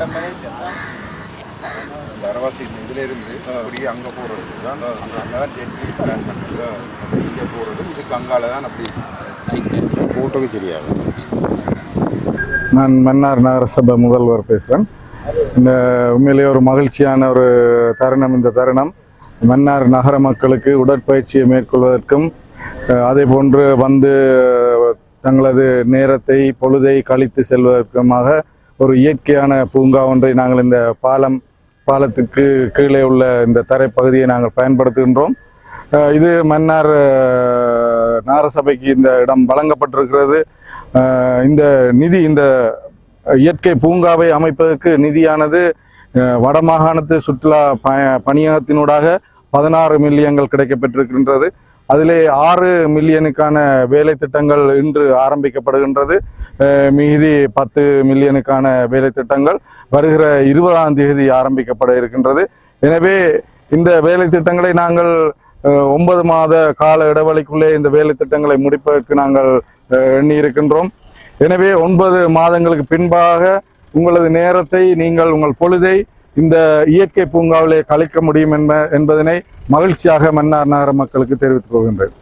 இந்த அரவாசி இதுல இருந்து அப்படியே அங்க போறது தான். அங்க பிளான் இங்க போறது. இதுக்கு அங்கால தான் அப்படி போட்டோக்கு சரியாகும். நான் மன்னார் நகரசபை முதல்வர் பேசுகிறேன் இந்த உண்மையிலேயே ஒரு மகிழ்ச்சியான ஒரு தருணம் இந்த தருணம். மன்னார் நகர மக்களுக்கு உடற்பயிற்சியை மேற்கொள்வதற்கும் அதே போன்று வந்து தங்களது நேரத்தை பொழுதை கழித்து செல்வதற்குமாக ஒரு இயற்கையான பூங்கா ஒன்றை நாங்கள் இந்த பாலம் பாலத்துக்கு கீழே உள்ள இந்த தரைப்பகுதியை நாங்கள் பயன்படுத்துகின்றோம். இது மன்னார் நாரசபைக்கு இந்த இடம் வழங்கப்பட்டிருக்கிறது. இந்த நிதி இந்த இயற்கை பூங்காவை அமைப்பதற்கு நிதியானது வடமாகாணத்து சுற்றுலா ப பணியகத்தினூடாக பதினாறு மில்லியன்கள் கிடைக்கப்பெற்றிருக்கின்றது. அதிலே ஆறு மில்லியனுக்கான வேலை திட்டங்கள் இன்று ஆரம்பிக்கப்படுகின்றது. மீதி பத்து மில்லியனுக்கான வேலை திட்டங்கள் வருகிற இருபதாம் தேதி ஆரம்பிக்கப்பட இருக்கின்றது. எனவே இந்த வேலை திட்டங்களை நாங்கள் ஒன்பது மாத கால இடைவெளிக்குள்ளே இந்த வேலை திட்டங்களை முடிப்பதற்கு நாங்கள் எண்ணியிருக்கின்றோம். எண்ணி இருக்கின்றோம் எனவே ஒன்பது மாதங்களுக்கு பின்பாக உங்களது நேரத்தை நீங்கள் உங்கள் பொழுதை இந்த இயற்கை பூங்காவிலே கலைக்க முடியும் என்ப என்பதனை மகிழ்ச்சியாக மன்னார் நகர மக்களுக்கு தெரிவித்துக் கொள்கின்றேன்.